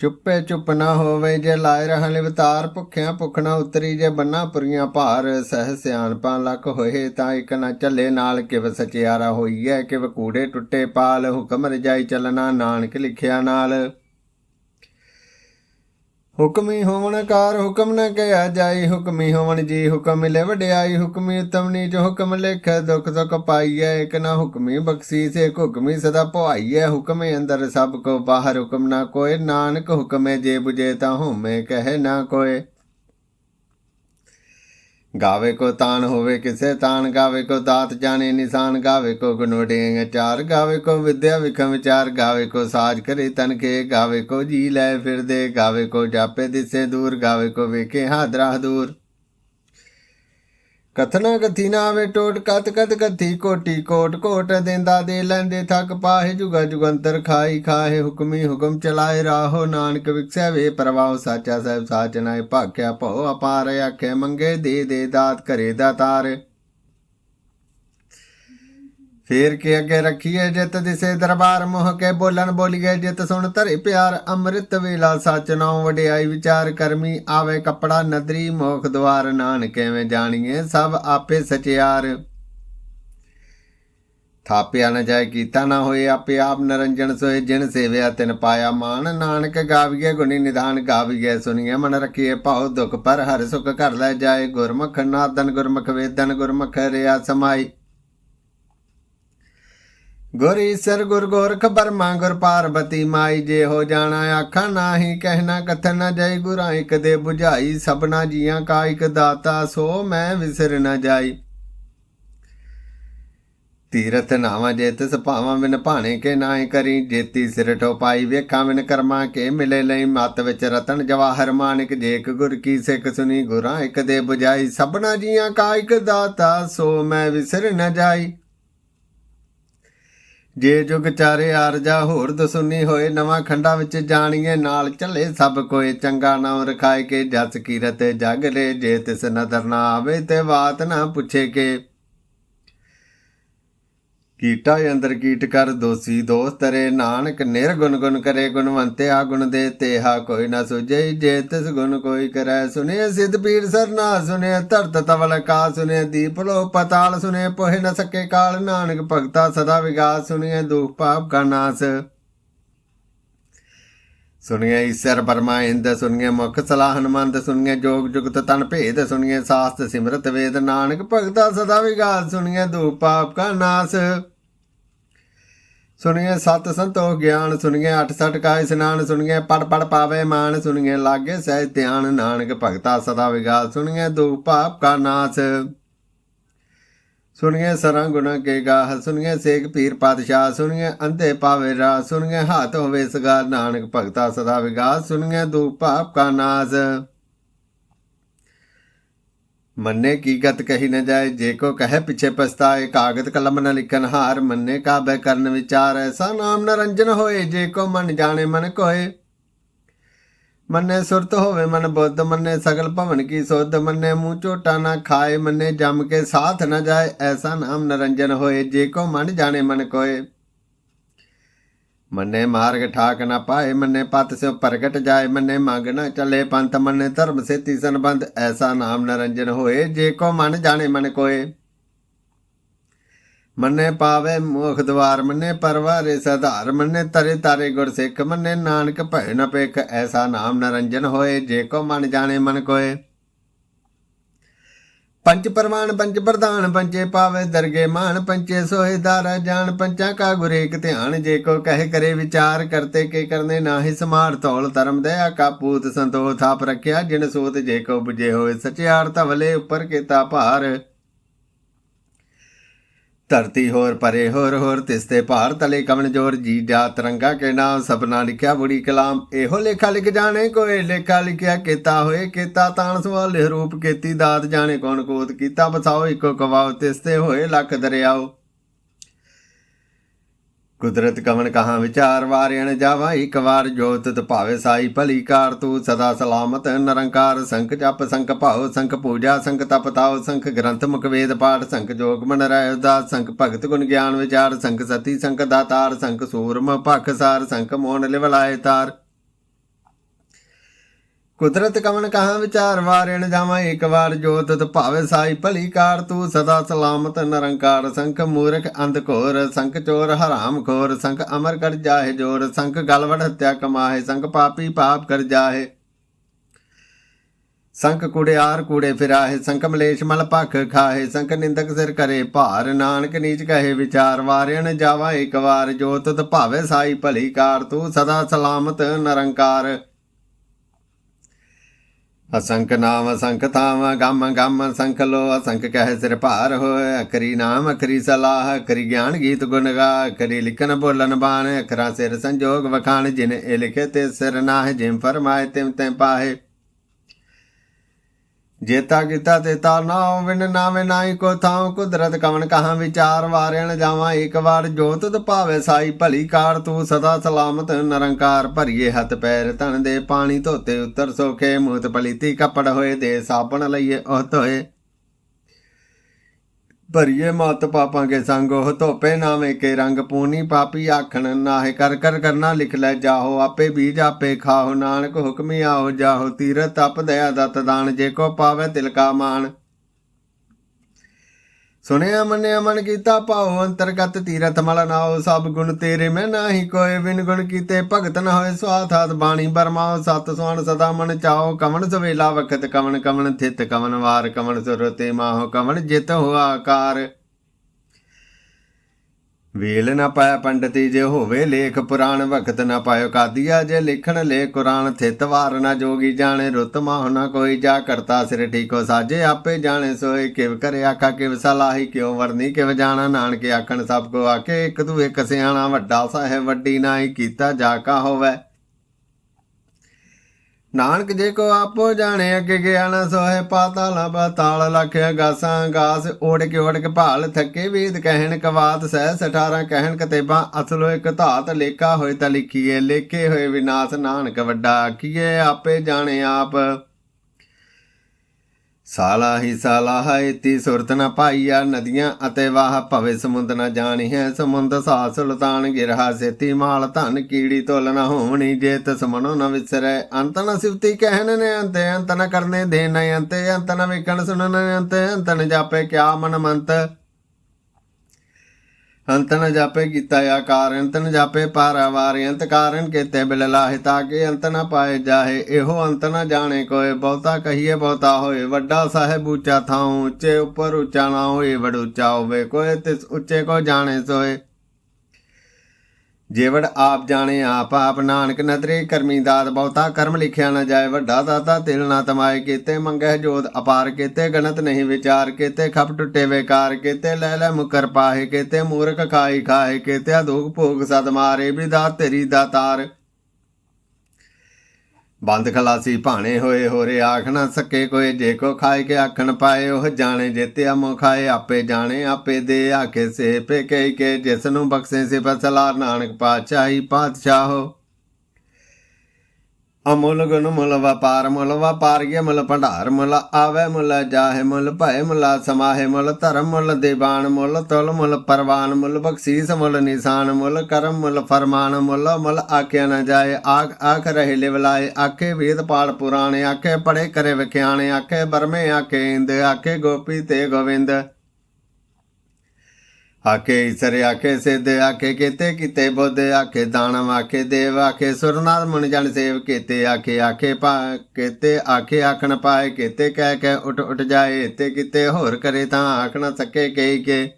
ਚੁੱਪੇ ਚੁੱਪ ਨਾ ਹੋਵੇ ਜੇ ਲਾਇ ਰਹਿਣ ਲਿਵਤਾਰ ਭੁੱਖਿਆਂ ਭੁੱਖ ਨਾ ਉਤਰੀ ਜੇ ਬੰਨਾ ਪੁਰੀਆਂ ਭਾਰ ਸਹਿ ਸਿਆਣਪਾਂ ਲੱਖ ਹੋਏ ਤਾਂ ਇੱਕ ਨਾ ਚੱਲੇ ਨਾਲ ਕਿਵ ਸਚਿਆਰਾ ਹੋਈਐ ਕਿਵ ਕੂੜੇ ਟੁੱਟੇ ਪਾਲ ਹੁਕਮ ਰਜਾਈ ਚੱਲਣਾ ਨਾਨਕ ਲਿਖਿਆ ਨਾਲ। ਹੁਕਮੀ ਹੋਵਣ ਕਾਰ ਹੁਕਮ ਨ ਕਿਆ ਜਾਈ, ਹੁਕਮੀ ਹੋਵਣ ਜੀ ਹੁਕਮ ਮਿਲੇ ਵਡਿਆਈ, ਹੁਕਮੀ ਉਤਮ ਨੀਚ ਹੁਕਮ ਲਿਖ, ਦੁਖ ਸੁਖ ਪਾਈਐ ਇਕ ਨਾ ਹੁਕਮੀ ਬਖਸ਼ੀ, ਸੇ ਹੁਕਮੀ ਸਦਾ ਭਵਾਈਐ ਹੁਕਮੇ ਅੰਦਰ ਸਭ ਕੋ ਬਾਹਰ ਹੁਕਮ ਨਾ ਕੋਏ, ਨਾਨਕ ਹੁਕਮੇ ਜੇ ਬੁਝੇ ਤਾਂ ਹਉਮੈ ਕਹੇ ਨਾ ਕੋਏ। ਗਾਵੇ ਕੋ ਤਾਨ ਹੋਵੇ ਕਿਸੇ ਤਾਨ, ਗਾਵੇ ਕੋ ਦਾਤ ਜਾਣੇ ਨਿਸ਼ਾਨ, ਗਾਵੇ ਕੋ ਗੁਨੋੜੇ ਚਾਰ, ਗਾਵੇ ਕੋ ਵਿਦਿਆ ਵਿਖਮ ਵਿਚਾਰ, ਗਾਵੇ ਕੋ ਸਾਜ ਕਰੇ ਤਨ ਕੇ, ਗਾਵੇ ਕੋ ਜੀ ਲੈ ਫਿਰਦੇ, ਗਾਵੇ ਕੋ ਜਾਪੇ ਦਿਸੇ ਦੂਰ, ਗਾਵੇ ਕੋ ਵੇਖੇ ਹਾਦਰਾ ਦੂਰ। ਕਥਨਾ ਕਥੀ ਨਾ ਆਵੇ ਟੋਟ ਕਤ ਕਤ ਕਥੀ ਕੋਟੀ ਕੋਟ ਕੋਟ ਦੇਂਦਾ ਦੇ ਲੈਂਦੇ ਥਕ ਪਾਹੇ, ਜੁਗਾ ਜੁਗੰਤਰ ਖਾਈ ਖਾਏ ਹੁਕਮੀ ਹੁਕਮ ਚਲਾਏ ਰਾਹੋ, ਨਾਨਕ ਵਿਖਸੈ ਵੇ ਪ੍ਰਵਾਹ, ਸਾਚਾ ਸਾਹਿਬ ਸਾਚ ਨਾਏ, ਭਾਖਿਆ ਭਉ, ਅਪਾਰ ਆਖੇ, ਮੰਗੇ ਦੇ ਦੇ ਦਾਤ ਕਰੇ ਦਾਤਾਰ ਫੇਰ ਕੇ ਅੱਗੇ ਰੱਖੀਏ ਜਿਤ ਦਿਸੇ ਦਰਬਾਰ ਮੋਹ ਕੇ ਬੋਲਣ ਬੋਲੀਏ ਜਿਤ ਸੁਣ ਧਰੇ ਪਿਆਰ, ਅੰਮ੍ਰਿਤ ਵੇਲਾ ਸੱਚ ਨਾਉ ਵਡਿਆਈ ਵਿਚਾਰ ਕਰਮੀ, ਆਵੇ ਕਪੜਾ ਨਦਰੀ ਮੋਖ ਦਵਾਰ ਨਾਨਕ ਐਵੇਂ ਜਾਣੀਏ ਸਭ ਆਪੇ ਸਚਿਆਰ। ਥਾਪਿਆ ਨਾ ਜਾਏ ਕੀਤਾ ਨਾ ਹੋਏ, ਆਪੇ ਆਪ ਨਰੰਜਨ ਸੋਏ, ਜਿਨ ਸੇਵਿਆ ਤਿਨ ਪਾਇਆ ਮਾਨ ਨਾਨਕ ਗਾਵੀਏ ਗੁਣੀ ਨਿਧਾਨ ਗਾਵੀਏ ਸੁਣੀਏ ਮਨ ਰੱਖੀਏ ਭਾਉ, ਦੁਖ ਪਰ ਹਰ ਸੁਖ ਕਰ ਲੈ ਜਾਏ। ਗੁਰਮੁਖ ਨਾਦਨ ਗੁਰਮੁਖ ਵੇਦਨ, ਗੁਰਮੁਖ ਰਿਆ ਸਮਾਈ। ਗੁਰ ਈਸਰ ਗੁਰ ਗੋਰਖ ਬਰਮਾ ਗੁਰ ਪਾਰਬਤੀ ਮਾਈ ਜੇ ਹੋ ਜਾਣਾ ਆਖਾਂ ਨਾਹੀ ਕਹਿਣਾ ਕਥਨ ਨਾ ਜਾਈ, ਗੁਰਾਂ ਇਕ ਦੇ 부ਝਾਈ ਸਭਨਾ ਜੀਆਂ ਕਾ ਇਕ ਦਾਤਾ, ਸੋ ਮੈਂ ਵਿਸਰ ਨਾ ਜਾਈ। ਤੀਰਥ ਨਾਵਾਂ ਜੇ ਤਿਸ ਭਾਵਾਂ, ਬਿਨ ਭਾਣੇ ਕੇ ਨਾਏ ਕਰੀ। ਜੇਤੀ ਸਿਰ ਠੋਪਾਈ ਵੇਖਾਂ ਬਿਨ ਕਰਮਾ ਕੇ ਮਿਲੇ ਲਈ। ਮਤ ਵਿੱਚ ਰਤਨ ਜਵਾਹਰ ਮਾਨਿਕ, ਜੇਕ ਗੁਰ ਕੀ ਸਿੱਖ ਸੁਨੀ। ਗੁਰਾਂ ਇਕ ਦੇ ਬੁਝਾਈ, ਸਭਨਾ ਜੀਆਂ ਕਾ ਇਕ ਦਾਤਾ, ਸੋ ਮੈਂ ਵਿਸਰ ਨ ਜਾਈ। ਜੇ ਜੁਗ ਚਾਰੇ ਆਰਜਾ, ਹੋਰ ਦਸੁਨੀ ਹੋਏ, ਨਵਾਂ ਖੰਡਾ ਵਿੱਚ ਜਾਣੀਏ, ਨਾਲ ਚੱਲੇ ਸਭ ਕੋਏ, ਚੰਗਾ ਨਾਮ ਰਖਾਏ ਕੇ, ਜਸ ਕੀਰਤ ਜਗ ਲੈ ਜੇ ਤਿਸ ਨਦਰ ਨਾ ਆਵੇ ਤੇ ਬਾਤ ਨਾ ਪੁੱਛੇ ਕੇ। ਕੀਟਾ ਅੰਦਰ ਕੀਟ ਕਰ ਦੋਸੀ ਦੋਸਤ ਰੇ ਨਾਨਕ, ਨਿਰਗੁਣ ਗੁਣ ਕਰੇ ਗੁਣਵੰਤੇ, ਆ ਗੁਣ ਦੇ ਤੇਹਾ ਕੋਈ ਨਾ ਸੁਝੇ, ਜੇ ਤਿਸ ਗੁਣ ਕੋਈ ਕਰੈ ਸੁਨੇ ਸਿਧ ਪੀਰ ਸਰਨਾ ਸੁਨੇ ਧਰਤ ਤਵਲ ਕਾ ਸੁਨੇ ਦੀਪ ਲੋ ਪਤਾਲ ਸੁਨੇ ਪੋਹਿ ਨ ਸਕੇ ਕਾਲ, ਨਾਨਕ ਭਗਤਾ ਸਦਾ ਵਿਗਾਸ ਸੁਨੇ ਦੁਖ ਪਾਪ ਕਾ ਨਾਸ। ਸੁਣੀਏ ਈਸ਼ਰ ਪਰਮਾ ਇੰਦ, ਸੁਣੀਏ ਮੁਖ ਸਲਾਹ ਹਨਮੰਦ, ਸੁਣੀਏ ਜੋਗ ਜੁਗਤ ਤਨ ਭੇਦ, ਸੁਣੀਏ ਸਾਸਤ ਸਿਮਰਤ ਵੇਦ ਨਾਨਕ, ਭਗਤਾ ਸਦਾ ਵਿਗਾਸ, ਸੁਣੀਏ ਦੁਖ ਪਾਪ ਕਾ ਨਾਸ। ਸੁਣੀਏ ਸਤ ਸੰਤੋਖ ਗਿਆਨ, ਸੁਣੀਏ ਅਠ ਸਠ ਕਾ ਇਸਨਾਨ, ਸੁਣੀਏ ਪੜ ਪੜ ਪਾਵੇ ਮਾਨ ਸੁਣੀਏ ਲਾਗੇ ਸਹਿ ਧਿਆਨ, ਨਾਨਕ ਭਗਤਾ ਸਦਾ ਵਿਗਾਸ, ਸੁਣੀਏ ਦੁਖ ਪਾਪ ਕਾ ਨਾਸ। ਸੁਣੀਏ ਸਰਾਂ ਗੁਣਾ ਕੇ ਗਾਹ, ਸੁਣੀਏ ਸੇਖ ਪੀਰ ਪਾਤਸ਼ਾਹ, ਸੁਣੀਏ ਅੰਧੇ ਪਾਵੇ ਰਾ ਸੁਣੀਏ ਹੱਥ ਹੋਵੇ ਸਗਾ ਨਾਨਕ ਭਗਤਾ ਸਦਾ ਵਿਗਾਸ, ਸੁਣੀਏ ਦੁਖ ਪਾਪ ਕਾ ਨਾਸ। ਮੰਨੇ ਕੀ ਗਤ ਕਹੀ ਨਾ ਜਾਏ, ਜੇ ਕੋ ਕਹੇ ਪਿਛੇ ਪਛਤਾਏ ਕਾਗਦ ਕਲਮ ਨ ਲਿਖਨ ਹਾਰ, ਮੰਨੇ ਕਾਬੇ ਕਰਨ ਵਿਚਾਰ ਐਸਾ ਨਾਮ ਨਰੰਜਨ ਹੋਏ, ਜੇ ਕੋ ਮਨ ਜਾਣੇ ਮਨ ਕੋਏ। ਮੰਨੇ ਸੁਰਤ ਹੋਵੇ ਮਨ ਬੁੱਧ, ਮੰਨੇ ਸਗਲ ਭਵਨ ਕੀ ਸੁਧ, ਮੰਨੇ ਮੂੰਹ ਝੋਟਾ ਨਾ ਖਾਏ, ਮੰਨੇ ਜਮ ਕੇ ਸਾਥ ਨਾ ਜਾਏ, ਐਸਾ ਨਾਮ ਨਰੰਜਨ ਹੋਏ, ਜੇ ਕੋ ਮਨ ਜਾਣੇ ਮਨ ਕੋਏ। ਮੰਨੇ ਮਾਰਗ ਠਾਕ ਨਾ ਪਾਏ, ਮੰਨੇ ਪਤ ਸੇ ਪ੍ਰਗਟ ਜਾਏ, ਮੰਨੇ ਮੰਗ ਨਾ ਚੱਲੇ ਪੰਥ, ਮੰਨੇ ਧਰਮ ਸੇ ਤੀਸਨ ਐਸਾ ਨਾਮ ਨਰੰਜਨ ਹੋਏ, ਜੇ ਕੋ ਮਨ ਜਾਣੇ ਮਨ ਕੋਏ। ਮੰਨੇ ਪਾਵੇ ਮੁਖ ਦਵਾਰ, ਮੰਨੇ ਪਰਵਾਰੇ ਸਧਾਰ, ਮੰਨੇ ਤਰੇ ਤਾਰੇ ਗੁਰ ਸਿੱਖ, ਮੰਨੇ ਨਾਨਕ ਭੈ ਨ ਪੇਖ ਐਸਾ ਨਾਮ ਨਰੰਜਨ ਹੋਏ, ਜੇ ਕੋ ਮਨ ਜਾਣੇ ਮਨ ਕੋਏ। ਪੰਚ ਪਰਮਾਨ ਪੰਚ ਪ੍ਰਧਾਨ ਪੰਚੇ ਪਾਵੇ ਦਰਗੇ ਮਾਨ ਪੰਚੇ ਸੋਏ ਦਾਰਾ ਜਾਣ ਪੰਚਾਂ ਕਾ ਗੁਰੇਕ ਧਿਆਨ, ਜੇ ਕੋ ਕਹੇ ਕਰੇ ਵਿਚਾਰ, ਕਰਤੇ ਕੇ ਕਰਨੇ ਨਾਹੀ ਸਮਾਰ, ਧੌਲ ਧਰਮ ਦਇਆ ਕਾ ਪੂਤ ਸੰਤੋਖ ਥਾਪ ਰੱਖਿਆ, ਜਿਨ ਸੋਤ ਜੇ ਕੋ 부ਜੇ ਹੋਏ, ਸਚਿਆਰ ਧਵਲੇ ਉੱਪਰ ਕੀਤਾ ਭਾਰ। ਧਰਤੀ ਹੋਰ, ਪਰੇ ਹੋਰ ਹੋਰ ਤਿਸਤੇ ਭਾਰ ਤਲੇ ਕਮਨ ਜੋਰ, ਜੀ ਜਾ ਤਰੰਗਾ ਕੇ ਨਾਮ, ਸਪਨਾ ਲਿਖਿਆ ਬੁੜੀ ਕਲਾਮ। ਇਹੋ ਲੇਖਾ ਲਿਖ ਜਾਣੇ ਕੋਏ, ਲੇਖਾ ਲਿਖਿਆ ਕੀਤਾ ਹੋਏ, ਕੀਤਾ ਤਾਣ ਸਵਾਲ, ਰੂਪ ਕੀਤੀ ਦਾਤ ਜਾਣੇ ਕੌਣ ਕੋਤ ਕੀਤਾ ਬਸਾਓ, ਇੱਕੋ ਕਵਾਓ ਤਿਸਤੇ ਹੋਏ, ਲੱਖ ਦਰਿਆਓ। ਕੁਦਰਤ ਕਵਨ ਕਹਾਂ ਵਿਚਾਰ ਵਾਰਿਆਣ ਜਾਵਾ, ਇੱਕ ਵਾਰ ਜੋ ਤੁਤ ਭਾਵੇ ਸਾਈ ਭਲੀ ਕਾਰ ਤੂੰ ਸਦਾ ਸਲਾਮਤ, ਨਿਰੰਕਾਰ ਸੰਖ ਜਪ, ਸੰਖ ਭਾਉ, ਸੰਖ ਪੂਜਾ ਸੰਕ ਤਪ ਤਾਉ, ਸੰਖ ਗ੍ਰੰਥ ਮੁਖ ਵੇਦ ਪਾਠ, ਸੰਖ ਜੋਗ ਮਨ ਰਹਿ ਉਦਾਸ, ਸੰਖ ਭਗਤ ਗੁਣ ਗਿਆਨ ਵਿਚਾਰ, ਸੰਖ ਸਤੀ, ਸੰਖ ਦਾਤਾਰ, ਸੰਖ ਸੂਰਮ ਭਖ ਸਾਰ, ਸੰਖ ਮੋਹਨ ਲਿਵਲਾਏ ਤਾਰ। ਕੁਦਰਤ ਕਵਨ ਕਹਾਂ ਵਿਚਾਰ, ਵਾਰਿਣ ਜਾਵਾਂ ਇੱਕ ਵਾਰ ਜੋਤ ਤਤ ਭਾਵੇ ਸਾਈ ਭਲੀ ਕਾਰ, ਤੂੰ ਸਦਾ ਸਲਾਮਤ ਨਿਰੰਕਾਰ ਸੰਖ ਮੂਰਖ ਅੰਧ ਘੋਰ, ਸੰਖ ਚੋਰ ਹਰਾਮ ਖੋਰ, ਸੰਖ ਅਮਰ ਕਰ ਜਾਹੇ ਜੋਰ, ਸੰਖ ਗਲਵੜ ਹੱਤਿਆ ਕਮਾਹੇ, ਸੰਖ ਪਾਪੀ ਪਾਪ ਕਰ ਜਾਹੇ। ਸੰਖ ਕੁੜਿਆਰ ਕੂੜੇ ਫਿਰਾਹੇ, ਸੰਖ ਮਲੇਸ਼ ਮਲ ਭਖ ਖਾਹੇ, ਸੰਖ ਨਿੰਦਕ ਸਿਰ ਕਰੇ ਭਾਰ, ਨਾਨਕ ਨੀਚ ਕਹੇ ਵਿਚਾਰ, ਵਾਰਿਣ ਜਾਵਾਂ ਇੱਕ ਵਾਰ ਜੋ ਤਤ ਭਾਵੇ ਸਾਈ ਭਲੀ ਕਾਰ, ਤੂੰ ਸਦਾ ਸਲਾਮਤ ਨਿਰੰਕਾਰ। ਅਸੰਖ ਨਾਮ, ਅਸੰਖ ਥਾਮ, ਗਮ ਗਮ, ਸੰਖ ਲੋ, ਅਸੰਖ ਕਹਿ ਸਿਰ ਭਾਰ ਹੋਏ ਅਕਰੀ ਨਾਮ ਅਕਰੀ ਸਲਾਹ ਅਕਰੀ ਗਿਆਨ ਗੀਤ ਗੁਣ ਗਾ ਅਕਰੀ ਲਿਖਨ ਬੋਲਨ ਬਾਣ, ਅਖਰਾ ਸਿਰ ਸੰਜੋਗ ਵਖਾਣ, ਜਿਨ ਇਹ ਲਿਖੇ ਤੇ ਸਿਰ ਨਾਹ ਜਿਮ ਫਰਮਾਏ ਤਿਮ ਤੈ ਪਾਹੇ। ਜੇਤਾ ਕੀਤਾ ਤੇ ਤਾ ਨਾਉ ਵਿਨ ਨਾਵੇਂ ਨਾਈ ਕੋ ਥਾਉ ਕੁਦਰਤ ਕਵਨ ਕਹਾਂ ਵਿਚਾਰ ਵਾਰਿਣ ਜਾਵਾਂ ਇੱਕ ਵਾਰ ਜੋਤ ਤੁਧ ਭਾਵੇ ਸਾਈ ਭਲੀ ਕਾਰ ਤੂੰ ਸਦਾ ਸਲਾਮਤ ਨਰੰਕਾਰ ਭਰੀਏ ਹੱਥ ਪੈਰ ਧਨ ਦੇ ਪਾਣੀ ਧੋਤੇ ਉਤਰ ਸੋਖੇ ਮੂਤ ਪਲੀਤੀ ਕੱਪੜ ਹੋਏ ਦੇ ਸਾਬਣ ਲਈਏ ਉਹ ਧੋਏ ਭਰੀਏ ਮਤ ਪਾਪਾਂ ਕੇ ਸੰਗ, ਉਹ ਧੋਪੇ ਨਾਵੇਂ ਕੇ ਰੰਗ ਪੂਨੀ ਪਾਪੀ ਆਖਣ, ਨਾਹੇ ਕਰ ਕਰ ਕਰਨਾ ਲਿਖ ਲੈ ਜਾਹੋ, ਆਪੇ ਬੀਜ ਆਪੇ ਖਾਓ ਨਾਨਕ ਹੁਕਮੀ ਆਹੋ ਜਾਹੋ ਤੀਰਤ ਤਪ ਦਇਆ ਦਤ ਦਾਨ, ਜੇ ਕੋ ਪਾਵੇ ਤਿਲਕਾ ਮਾਨ ਸੁਣਿਆ, ਮੰਨਿਆ, ਮਨ ਕੀਤਾ ਭਾਉ, ਅੰਤਰਗਤ ਤੀਰਥ ਮਲ ਨਾਉ, ਸਭ ਗੁਣ ਤੇਰੇ ਮੈਂ ਨਾਹੀ ਕੋਏ ਬਿਨ ਗੁਣ ਕੀਤੇ ਭਗਤ ਨ ਹੋਏ ਸਵਾਥਾਤ ਬਾਣੀ ਬਰਮਾਉ, ਸਤ ਸੁਣ ਸਦਾ ਮਨ ਚਾਓ ਕਵਣ ਸਵੇਲਾ ਵਖਤ ਕਵਣ ਕਵਣ ਥਿਤ ਕਵਣ ਵਾਰ ਕਵਣ ਸੁਰਤੇ ਮਾਹੋ ਕਵਣ ਜਿਤ ਹੋ ਆਕਾਰ। ਵੇਲ ਨਾ ਪਾਇਆ ਪੰਡਤੀ ਜੇ ਹੋਵੇ ਲੇਖ ਪੁਰਾਣ ਵਖਤ ਨਾ ਪਾਇਓ ਕਾਦੀਆ ਜੇ ਲਿਖਣ ਲੈ ਕੁਰਾਨ, ਥਿਤ ਵਾਰ ਨਾ ਜੋਗੀ ਜਾਣੇ, ਰੁੱਤ ਮਾਹ ਨਾ ਕੋਈ ਜਾ ਕਰਤਾ ਸਿਰ ਠੀਕੋ ਸਾਜੇ, ਆਪੇ ਜਾਣੇ ਸੋਏ ਕਿਵ ਕਰੇ ਆਖਾ, ਕਿਵ ਸਲਾਹੀ, ਕਿਉ ਵਰਨੀ, ਕਿਵ ਜਾਣਾ, ਨਾਨਕੇ ਆਖਣ ਸਭ ਕੋ ਆਕੇ ਇੱਕ ਤੂੰ ਇੱਕ ਸਿਆਣਾ ਵੱਡਾ ਸਾਹਿਬ, ਵੱਡੀ ਨਾਹੀ ਕੀਤਾ ਜਾ ਕਾ ਹੋਵੇ। ਨਾਨਕ ਜੇ ਕੋ ਆਪੋ ਜਾਣੇ, ਅੱਗੇ ਗਿਆ ਨਾ ਸੋਏ ਪਾਤਾਲ ਪਾਤਾਲ ਲਖਿਆ ਗਾਸਾਂ, ਗਾਸ ਓੜ ਕੇ ਓੜ ਕੇ ਭਾਲ ਥੱਕੇ ਵੇਦ ਕਹਿਣ ਕਵਾਤ ਸਹਿ 18 ਕਹਿਣ ਕਤੇਬਾਂ, ਅਸਲੋ ਇੱਕ ਧਾਤ ਲੇਖਾ ਹੋਏ ਤਾਂ ਲਿਖੀਏ, ਲੇਖੇ ਹੋਏ ਵਿਨਾਸ਼ ਨਾਨਕ ਵੱਡਾ ਆਖੀਏ, ਆਪੇ ਜਾਣੇ ਆਪ। ਸਾਲਾ ਹੀ ਸਾਲਾ ਹੈ ਇਤੀ ਸੁਰਤ ਨ ਪਾਈਆ ਨਦੀਆਂ ਅਤੇ ਵਾਹ, ਭਵੇ ਸਮੁੰਦ ਨ ਜਾਣੀ ਹੈ ਸਮੁੰਦ ਸਾ ਸੁਲਤਾਨ ਗਿਰਹਾ ਸੇਤੀ ਮਾਲ ਧਨ ਕੀੜੀ ਤੋਲ ਨ ਹੋਣੀ ਜੇ ਤਸ ਮਨੋ ਨ ਵਿਸਰੈ। ਅੰਤ ਨ ਸਿਵਤੀ ਕਹਿਣ ਨੇ ਅੰਤੇ, ਅੰਤ ਨ ਕਰਨੇ ਦੇ ਨ ਅੰਤੇ, ਅੰਤ ਨ ਵੇਖਣ ਸੁਣਨ ਅੰਤੇ, ਅੰਤ ਨ ਜਾਪੇ ਕਿਆ ਮਨ ਮੰਤ। ਅੰਤ ਨ ਜਾਪੇ ਕੀਤਾ ਆਕਾਰ ਅੰਤਨ ਨ ਜਾਪੇ ਪਾਰਾਵਾਰ ਅੰਤ ਕਾਰਨ ਕੇਤੇ ਬਿਲ ਲਾਹਿ ਤਾਕੇ ਅੰਤ ਨ ਪਾਏ ਜਾਹੇ। ਇਹੋ ਅੰਤ ਨ ਜਾਣੇ ਕੋਏ, ਬਹੁਤਾ ਕਹੀਏ ਬਹੁਤਾ ਹੋਏ। ਵੱਡਾ ਸਾਹਿਬ ਉੱਚਾ ਥਾਉ, ਉੱਚੇ ਉੱਪਰ ਉੱਚਾ ਨਾ ਹੋਏ ਵਡ ਉੱਚਾ ਹੋਵੇ। ਕੋਏ ਤਿਸ ਉੱਚੇ ਕੋ ਜਾਣੇ ਸੋਏ। ਜੇਵੜ ਆਪ ਜਾਣੇ ਆਪ ਆਪ ਨਾਨਕ ਨਦਰੇ, ਕਰਮੀ ਦਾਤ ਬਹੁਤਾ ਕਰਮ ਲਿਖਿਆ ਨਾ ਜਾਏ, ਵੱਡਾ ਦਾਤਾ ਤਿਲ ਨਾ ਤਮਾਏ, ਕੀਤੇ ਮੰਗਹਿ ਜੋਤ ਅਪਾਰ, ਕੀਤੇ ਗਣਤ ਨਹੀਂ ਵਿਚਾਰ, ਕੀਤੇ ਖਪ ਟੁੱਟੇ ਵੇਕਾਰ, ਕੀਤੇ ਲੈ ਲੈ ਮੁਕਰ ਪਾਹੇ, ਕੀਤੇ ਮੂਰਖ ਖਾਈ ਖਾਏ ਕੀਤੇ ਅਦੋਗ ਭੋਗ ਸਦ ਮਾਰੇ ਵੀ ਦਾਤ ਤੇਰੀ ਦਾਤਾਰ। ਬੰਦ ਖਲਾਸੀ ਭਾਣੇ ਹੋਏ ਹੋਰੇ ਆਖ ਨਾ ਸਕੇ ਕੋਈ, ਜੇ ਕੋ ਖਾਏ ਕੇ ਆਖਣ ਪਾਏ, ਉਹ ਜਾਣੇ ਜੇਤੇ ਮੋ ਖਾਏ, ਆਪੇ ਜਾਣੇ, ਆਪੇ ਦੇ ਆਖੇ ਸੇ ਪੇ ਕਹਿ ਕੇ, ਜਿਸ ਨੂੰ ਬਖਸ਼ੇ ਸੇ ਫਸਲਾ ਨਾਨਕ ਪਾਤਸ਼ਾਹੀ ਪਾਤਸ਼ਾਹੋ। ਅਮੁੱਲ ਗੁਣ ਮੁੱਲ ਵਪਾਰ, ਮੁੱਲ ਵਪਾਰੀਏ ਮੁੱਲ ਭੰਡਾਰ, ਮੁੱਲ ਆਵੇ ਮੁੱਲ ਜਾਹੇ ਮੁੱਲ ਭੈ ਮੁੱਲ ਸਮਾਹੇ ਮੁੱਲ ਧਰਮ, ਮੁੱਲ ਦੇਵਾਨ, ਮੁੱਲ ਤੁਲ, ਮੁੱਲ ਪਰਵਾਨ, ਮੁੱਲ ਬਖਸ਼ੀਸ, ਮੁੱਲ ਨਿਸ਼ਾਨ, ਮੁੱਲ ਕਰਮ, ਮੁੱਲ ਫਰਮਾਨ, ਮੁੱਲ ਮੁੱਲ ਆਖਿਆ ਨਾ ਜਾਏ, ਆਖ ਆਖ ਰਹੇ ਲਿਵਲਾਏ ਆਖੇ ਵੇਦ ਪਾਲ ਪੁਰਾਣੇ, ਆਖੇ ਪੜੇ ਕਰੇ ਵਿਖਿਆਣੇ, ਆਖੇ ਬਰਮੇ, ਆਖੇ ਇੰਦ, ਆਖੇ ਗੋਪੀ ਤੇ ਗੋਵਿੰਦ। ਆਖੇ ਇਸਰੇ ਆਖੇ ਸਿੱਧ, ਆਖੇ ਕੀਤੇ ਕੀਤੇ ਬੁੱਧ, ਆਖੇ ਦਾਨਵ ਆਖੇ ਦੇਵ, ਆਖੇ ਸੁਰਨਾਰ ਮਨ ਜਨ ਸੇਵ ਕੀਤੇ, ਆਖੇ ਆਖੇ ਪਾ ਕੀਤੇ, ਆਖੇ ਆਖਣ ਪਾਏ ਕੀਤੇ, ਕਹਿ ਕੇ ਉਠ ਉਠ ਜਾਏ ਤੇ ਕੀਤੇ ਹੋਰ ਕਰੇ ਤਾਂ ਆਖ ਨਾ ਸਕੇ ਕਈ ਕੇ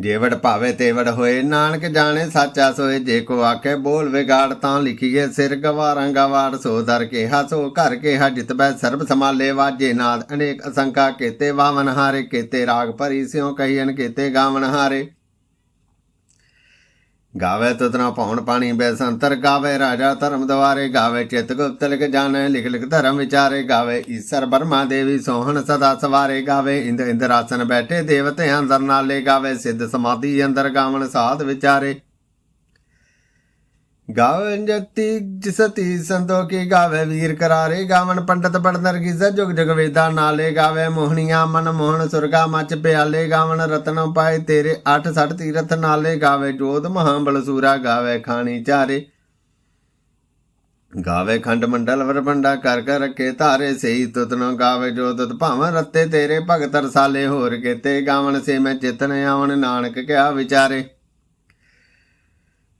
ਜੇਵੜ ਭਾਵੇ ਤੇਵੜ ਹੋਏ, ਨਾਨਕ ਜਾਣੇ ਸਾਚਾ ਸੋਏ, ਜੇ ਕੋ ਆਖੇ ਬੋਲ ਵਿਗਾੜ ਤਾਂ ਲਿਖੀਏ ਸਿਰ ਗਵਾਰਾਂ ਗਵਾੜ, ਸੋ ਦਰ ਕੇ ਹਸੋ ਘਰ ਕੇ ਜਿਤ ਬੈ ਸਰਬ ਸਮਾਲੇ ਵਾਜੇ ਨਾਦ, ਅਨੇਕ ਅਸੰਕਾ ਕੇਤੇ, ਵਾਵਨ ਹਾਰੇ ਕੇਤੇ, ਰਾਗ ਭਰੀ ਸਿਉ ਕਹੀਨ ਕੇਤੇ ਗਾਵਨ ਹਾਰੇ। ਗਾਵੇ ਤਤਨਾ ਭਉਣ ਪਾਣੀ ਬੈਸੰਤਰ, ਗਾਵੇ ਰਾਜਾ ਧਰਮ ਦਵਾਰੇ, ਗਾਵੇ ਚਿਤ ਗੁਪਤ ਲਿਖ ਜਾਣੈ, ਲਿਖ ਲਿਖ ਧਰਮ ਵਿਚਾਰੇ, ਗਾਵੇ ਈਸ਼ਰ ਬਰਮਾ ਦੇਵੀ ਸੋਹਣ ਸਦਾ ਸਵਾਰੇ, ਗਾਵੇ ਇੰਦ ਇੰਦਰ ਆਸਨ ਬੈਠੇ ਦੇਵਤੇ ਅੰਦਰ ਨਾਲੇ, ਗਾਵੇ ਸਿੱਧ ਸਮਾਧੀ ਅੰਦਰ ਗਾਵਣ ਸਾਧ ਵਿਚਾਰੇ। ਗਾਵੇ ਜਤੀ ਜਿਸਤੀ ਸੰਤੋਖੀ ਗਾਵੇ ਵੀਰ ਕਰਾਰੇ। ਗਾਵਨ ਪੰਡਤ ਪੜ ਨਰਗਿਸ ਜੁਗ ਜੁਗ ਵੇਦਾ ਨਾਲੇ ਗਾਵੇ ਮੋਹਣੀਆਂ। ਮਨ ਮੋਹਣ ਸੁਰਗਾ ਮਚ ਪਿਆਲੇ। ਗਾਵਨ ਰਤਨ ਪਾਏ ਤੇਰੇ 8 60 ਤੀਰਥ ਨਾਲੇ। ਗਾਵੇ ਜੋਧ ਮਹਾਬਲ ਸੂਰਾ, ਗਾਵੇ ਖਾਣੀ ਚਾਰੇ। ਗਾਵੇ ਖੰਡ ਮੰਡਲ ਵਰਪੰਡਾ ਕਰ ਕਰ ਰੱਖੇ ਧਾਰੇ। ਸਹੀ ਤੁਤਨੋ ਗਾਵੇ ਜੋ ਤੁਤ ਭਾਵੇਂ ਰੱਤੇ ਤੇਰੇ। ਭਗਤ ਰਸਾਲੇ ਹੋਰ ਕੀਤੇ। ਗਾਵਣ ਸੇ ਮੈਂ ਚਿਤਨ ਆਵਣ, ਨਾਨਕ ਕਿਆ ਵਿਚਾਰੇ।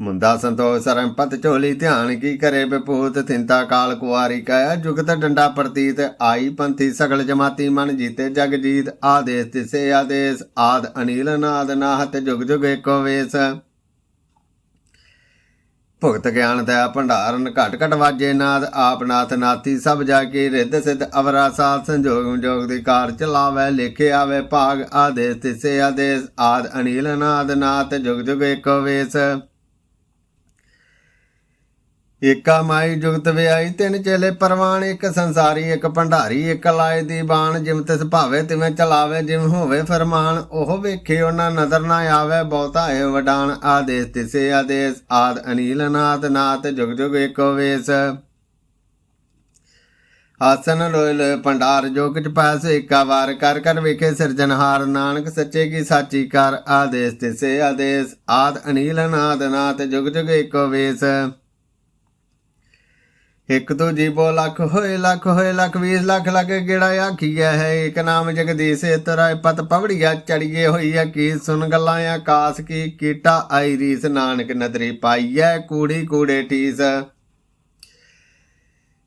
ਮੁੰਦਾ ਸੰਤੋਖ ਸਰਮ ਪਤ ਝੋਲੀ ਧਿਆਨ ਕੀ ਕਰੇ ਬਪੂਤ ਥਿੰਤਾ ਕਾਲ ਕੁਆਰੀ ਕਾਇਆ ਜੁਗਤ ਡੰਡਾ ਪ੍ਰਤੀਤ, ਆਈ ਪੰਥੀ ਸਗਲ ਜਮਾਤੀ ਮਨ ਜੀਤੇ ਜਗ ਜੀਤ, ਆਦੇਸ ਤਿਸੇ ਆਦੇਸ, ਆਦ ਅਨੀਲ ਨਾਦ ਨਾਹਤ, ਜੁਗ ਜੁਗ ਏਕੋ ਵੇਸ। ਭੁਗਤ ਗਿਆਨ ਦਾ ਭੰਡਾਰਨ, ਘਟ ਘਟ ਵਾਜੇ ਨਾਦ, ਆਪ ਨਾਥ ਨਾਥੀ ਸਭ ਜਾ ਕੇ ਰਿੱਧ ਸਿੱਧ ਅਵਰਾ ਸਾਥ ਸੰਜੋਗ ਜੋਗ ਦੀ ਕਾਰ ਚਲਾਵੇ, ਲਿਖੇ ਆਵੇ ਭਾਗ, ਆਦੇਸ ਤਿਸੇ ਆਦੇਸ, ਆਦ ਅਨੀਲ ਨਾਦ ਨਾਥ, ਜੁਗ ਜੁਗ ਏਕੋ ਵੇਸ। ਏਕਾ ਮਾਈ ਜੁਗਤ ਵਿਆਈ ਤਿੰਨ ਚੇਲੇ ਪਰਵਾਨ ਇੱਕ ਸੰਸਾਰੀ, ਇੱਕ ਭੰਡਾਰੀ, ਇੱਕ ਲਾਏ ਦੀ ਬਾਣ ਜਿਮ ਤਿਸ ਭਾਵੇ ਤਿਵੇਂ ਚਲਾਵੇ ਜਿਮ ਹੋਵੇ ਫਰਮਾਨ, ਉਹ ਵੇਖੇ ਉਹਨਾਂ ਨਦਰ ਨਾ ਆਵੇ, ਬਹੁਤਾ ਏ ਵਡਾਨ ਆਦੇਸ ਤਿਸੇ ਆਦੇਸ, ਆਦ ਅਨੀਲ ਨਾਥ ਨਾਥ ਜੁਗ ਜੁਗ ਏਕੋ ਵੇਸ। ਆਸਨ ਲੋਇ ਲੋਇ ਭੰਡਾਰ ਜੋ ਕਿਛ ਪਾਸ ਏਕਾ ਵਾਰ, ਕਰ ਕਰ ਵੇਖੇ ਸਿਰਜਨਹਾਰ ਨਾਨਕ ਸੱਚੇ ਕੀ ਸਾਚੀ ਕਰ, ਆਦੇਸ ਤਿਸੇ ਆਦੇਸ, ਆਦ ਅਨੀਲ ਨਾਥ ਨਾਥ ਜੁਗ ਜੁਗ ਏਕੋ ਵੇਸ। ਇੱਕ ਤੋਂ ਜੀਵੋ ਲੱਖ, ਹੋਏ ਲੱਖ ਹੋਏ ਲੱਖ 20 ਲੱਖ ਲੱਗ ਗੇੜਾ ਆਖੀਆ ਹੈ। ਇੱਕ ਨਾਮ ਜਗਦੀਸ਼ ਤੇਰਾ ਪਤ ਪਵੜੀਆ ਚੜੀਏ ਹੋਈ ਹੈ ਕੀ ਸੁਨ ਗੱਲਾਂ ਆਕਾਸ ਕੀ ਕੀਟਾ, ਆਈ ਰੀਸ ਨਾਨਕ ਨਦਰੀ ਪਾਈਐ। ਕੂੜੀ ਕੂੜੇ ਟੀਸ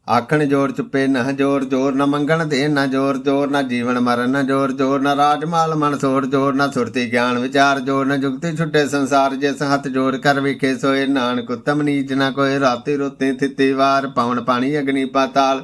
ਆਖਣ ਜੋਰ ਚੁੱਪੇ ਨਾ ਜੋਰ ਜੋਰ ਨਾ ਮੰਗਣ ਦੇ ਨਾ ਜੋਰ ਜੋਰ ਨਾ ਜੀਵਨ ਮਰਨ ਨਾ ਜੋਰ ਜੋਰ ਨਾ ਰਾਜਮਾਲ ਮਨ ਸੋਰ ਜੋਰ ਨਾ ਸੁਰਤੀ ਗਿਆਨ ਵਿਚਾਰ ਜੋਰ ਨਾ ਜੁਗਤੀ ਛੁੱਟੇ ਸੰਸਾਰ ਜਿਸ ਹੱਥ ਜੋੜ ਕਰ ਵਿਖੇ ਸੋਏ ਨਾਨਕ ਉਤਮ ਨੀਚ ਨਾ ਕੋਈ ਰਾਤੀ ਰੋਤੇ ਥਿੱਤੀ ਵਾਰ ਪਵਨ ਪਾਣੀ ਅਗਨੀ ਪਾਤਾਲ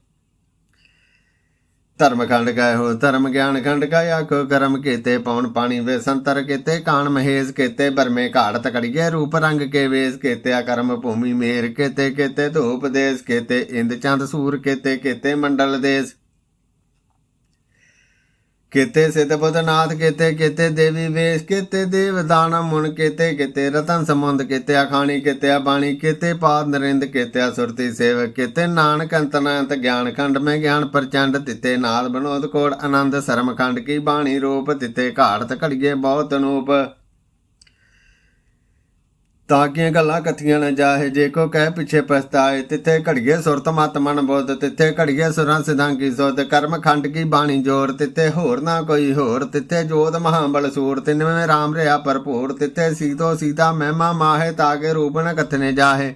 ਧਰਮ ਖੰਡ ਗਏ ਹੋ ਧਰਮ ਗਿਆਨ ਖੰਡ ਕਾ ਆਖੋ ਕਰਮ ਕੀਤੇ ਪਵਨ ਪਾਣੀ ਵੇ ਸੰਤਰ ਕੀਤੇ, ਕਾਣ ਮਹੇਜ਼ ਕੀਤੇ, ਬਰਮੇ ਘਾੜ ਤਕੜੀਏ, ਰੂਪ ਰੰਗ ਕੇ ਵੇਸ ਕੀਤੇ ਕਰਮ ਭੂਮੀ ਮੇਰ ਕੀਤੇ ਕੀਤੇ ਧੂਪ ਦੇਸ ਕੀਤੇ ਇੰਦ ਚੰਦ ਸੂਰ ਕੀਤੇ ਕੀਤੇ ਮੰਡਲ ਦੇਸ। ਕੀਤੇ ਸਿੱਧ ਬੁੱਧਨਾਥ ਕੀਤੇ ਕੀਤੇ ਦੇਵੀ ਵੇਸ, ਕੀਤੇ ਦੇਵ ਦਾਨ ਮੁਨ, ਕੀਤੇ ਕੀਤੇ ਰਤਨ ਸਮੁੰਦ ਕੀਤੇ ਅਖਾਣੀ, ਕੀਤੇ ਬਾਣੀ ਕੀਤੇ ਪਾਦ ਨਰਿੰਦ, ਕੀਤੇ ਸੁਰਤੀ ਸੇਵ ਕੀਤੇ ਨਾਨਕ ਅੰਤਨਾਂਤ ਗਿਆਨ ਖੰਡ, ਮੈਂ ਗਿਆਨ ਪ੍ਰਚੰਡ, ਤਿੱਤੇ ਨਾਦ ਬਨੋਦ ਕੋੜ, ਆਨੰਦ ਸਰਮ ਖੰਡ, ਕੀ ਬਾਣੀ ਰੂਪ, ਤਿੱਤੇ ਘਾੜਤ ਘੜੀਏ ਬਹੁਤ ਅਨੂਪ ਤਾਂ ਕਿ ਗੱਲਾਂ ਕਥੀਆਂ ਨਾ ਜਾਹੇ। ਜੇ ਕੋ ਕਹਿ ਪਿਛੇ ਪਛਤਾਏ, ਤਿੱਥੇ ਘੜੀਏ ਸੁਰਤ ਮਤ ਮਨ ਬੁੱਧ, ਤਿੱਥੇ ਘੜੀਏ ਸੁਰਾਂ ਸਿਧਾਂ ਕੀ ਸੋਧ, ਕਰਮ ਖੰਡ ਕੀ ਬਾਣੀ ਜੋਰ, ਤਿੱਥੇ ਹੋਰ ਨਾ ਕੋਈ ਹੋਰ, ਤਿੱਥੇ ਜੋਤ ਮਹਾਬਲ ਸੂਰ, ਤਿੰਨਵੇਂ ਰਾਮ ਰਿਆ ਭਰਪੂਰ, ਤਿੱਥੇ ਸੀਤੋ ਸੀਤਾ ਮਹਿਮਾ ਮਾਹੇ ਤਾਗੇ ਰੂਪ ਨ ਕਥਨੇ ਜਾਹੇ।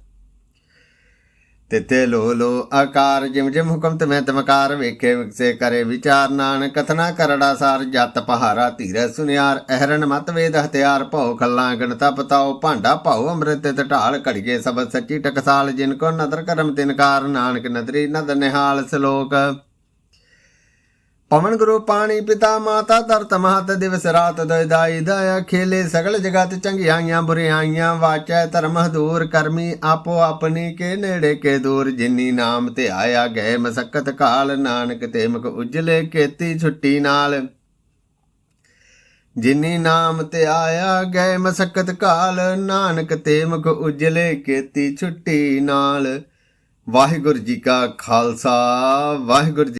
ਤਿੱਥੇ ਲੋ ਲੋ ਆਕਾਰ ਜਿਮ ਜਿਮ ਹੁਕਮ ਤੇ ਮੈਂ ਤਮਕਾਰ ਵੇਖੇ ਵਿਕਸੇ ਕਰੇ ਵਿਚਾਰ ਨਾਨਕ, ਕਥਨਾ ਕਰੜਾ ਸਾਰ ਜਤ ਪਹਾਰਾ ਧੀਰੇ ਸੁਨਿਆਰ ਅਹਰਨ ਮਤ ਵੇਦ ਹਥਿਆਰ, ਭਉ ਖੱਲਾਂ ਗਣਤਾ ਪਤਾਓ ਭਾਂਡਾ ਭਉ ਅੰਮ੍ਰਿਤ ਤੇ ਢਾਲ ਘੜੀਏ, ਸਬਦ ਸੱਚੀ ਟਕਸਾਲ ਜਿਨ ਕੋ ਨਦਰ ਕਰਮ ਤਿਨਕਾਰ ਨਾਨਕ ਨਦਰੀ ਨਦ ਨਿਹਾਲ ਸਲੋਕ। ਪਵਨ ਗੁਰੂ ਪਾਣੀ ਪਿਤਾ ਮਾਤਾ ਧਰਤ ਮਹਤ ਦਿਵਸ ਰਾਤ ਦੋਇ ਦਾਈ ਦਇਆ ਖੇਲੇ ਸਗਲ ਜਗਤ ਚੰਗਿਆਈਆਂ ਬੁਰਿਆਈਆਂ ਵਾਚੈ ਧਰਮ ਹਦੂਰ ਕਰਮੀ ਆਪੋ ਆਪਣੀ ਕੇ ਨੇੜੇ ਕੇ ਦੂਰ ਜਿਨੀ ਨਾਮ ਤੇ ਆਇਆ ਗਏ ਮਸਕਤ ਕਾਲ ਨਾਨਕ ਤੇ ਮੁਖ ਉਜਲੇ ਕੀਤੀ ਛੁੱਟੀ ਨਾਲ। ਜਿਨੀ ਨਾਮ ਤੇ ਆਇਆ ਗਏ ਮਸਕਤ ਕਾਲ ਨਾਨਕ ਤੇ ਮੁਖ ਉਜਲੇ ਕੇਤੀ ਛੁੱਟੀ ਨਾਲ। ਵਾਹਿਗੁਰੂ ਜੀ ਕਾ ਖਾਲਸਾ, ਵਾਹਿਗੁਰੂ ਜੀ